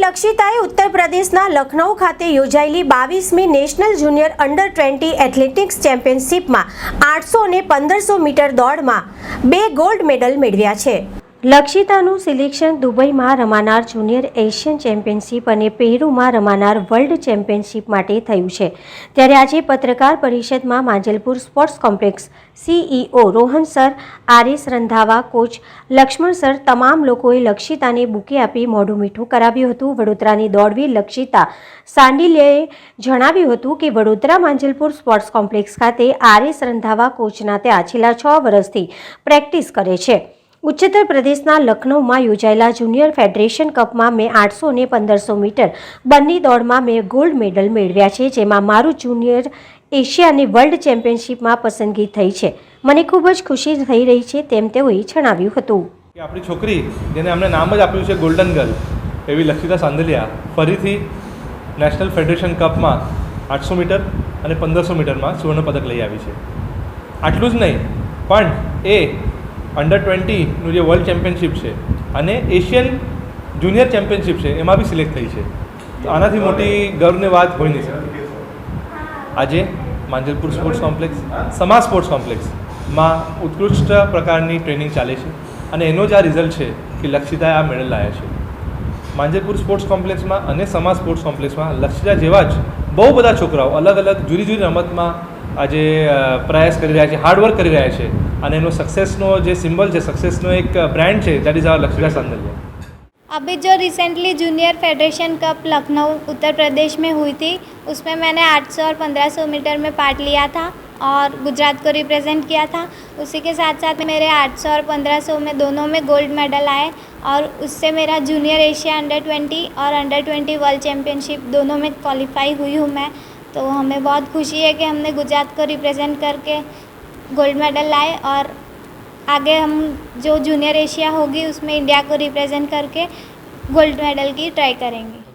લક્ષિતાએ ઉત્તર પ્રદેશના લખનૌ ખાતે યોજાયેલી બાવીસમી national junior under twenty athletics ચેમ્પિયનશિપમાં આઠસો અને પંદરસો મીટર દોડમાં બે ગોલ્ડ મેડલ મેળવ્યા છે. લક્ષિતાનું સિલેક્શન દુબઈમાં રમાનાર જુનિયર એશિયન ચેમ્પિયનશિપ અને પેરુમાં રમાનાર વર્લ્ડ ચેમ્પિયનશિપ માટે થયું છે. ત્યારે આજે પત્રકાર પરિષદમાં Manjalpur sports complex CEO Rohan sir RS Randhawa coach Lakshman sir તમામ લોકોએ લક્ષિતાને બુકે આપી મોઢું મીઠું કરાવ્યું હતું. વડોદરાની દોડવી લક્ષિતા સાંડિલ્યએ જણાવ્યું હતું કે વડોદરા માંજલપુર સ્પોર્ટ્સ કોમ્પ્લેક્સ ખાતે આરએસ રંધાવા કોચના ત્યાં છેલ્લા છ વર્ષથી પ્રેક્ટિસ કરે છે. ઉત્તર પ્રદેશના લખનૌમાં યોજાયેલા જુનિયર ફેડરેશન કપમાં મેં આઠસો અને પંદરસો મીટર બંને દોડમાં મેં ગોલ્ડ મેડલ મેળવ્યા છે, જેમાં મારું જુનિયર એશિયા અને વર્લ્ડ ચેમ્પિયનશિપમાં પસંદગી થઈ છે. મને ખૂબ જ ખુશી થઈ રહી છે, તેમ તેઓએ જણાવ્યું હતું. આપણી છોકરી, જેને અમને નામ જ આપ્યું છે ગોલ્ડન ગર્લ એવી લક્ષિતા સાંદલિયા ફરીથી નેશનલ ફેડરેશન કપમાં આઠસો મીટર અને પંદરસો મીટરમાં સુવર્ણ પદક લઈ આવી છે. આટલું જ નહીં, પણ એ અંડર ટ્વેન્ટીનું જે વર્લ્ડ ચેમ્પિયનશિપ છે અને એશિયન જુનિયર ચેમ્પિયનશિપ છે, એમાં બી સિલેક્ટ થઈ છે. તો આનાથી મોટી ગર્વની વાત હોઈ નહીં શકે આજે Manjalpur sports complex Sama sports કોમ્પ્લેક્સમાં ઉત્કૃષ્ટ પ્રકારની ટ્રેનિંગ ચાલે છે અને એનો જ આ રિઝલ્ટ છે કે લક્ષિતાએ આ મેડલ લાવ્યા છે. માંજલપુર સ્પોર્ટ્સ કોમ્પ્લેક્સમાં અને સમા સ્પોર્ટ્સ કોમ્પ્લેક્સમાં લક્ષિતા જેવા જ બહુ બધા છોકરાઓ અલગ અલગ જુદી જુદી રમતમાં આજે અ, પ્રયાસ કરી રહ્યા છે હાર્ડવર્ક કરી રહ્યા છે અને એનો સક્સેસનો જે સિમ્બલ છે સક્સેસનો એક બ્રાન્ડ છે that is R Lakshita Sandaliya अभी जो recently junior federation cup Lucknow Uttar Pradesh में हुई थी उसमें मैंने 800 और 1500 मीटर में पार्ट लिया था और गुजरात को रिप्रेजेंट किया था। उसी के साथ साथ मेरे 800 और 1500 में दोनों में गोल्ड मेडल आए और उससे मेरा जूनियर एशिया अंडर 20 और अंडर 20 वर्ल्ड चैम्पियनशिप दोनों में क्वालिफाई हुई हूँ मैं। तो हमें बहुत खुशी है कि हमने गुजरात को रिप्रेजेंट करके गोल्ड मेडल लाए और आगे हम जो जूनियर एशिया होगी उसमें इंडिया को रिप्रेजेंट करके गोल्ड मेडल की ट्राई करेंगे।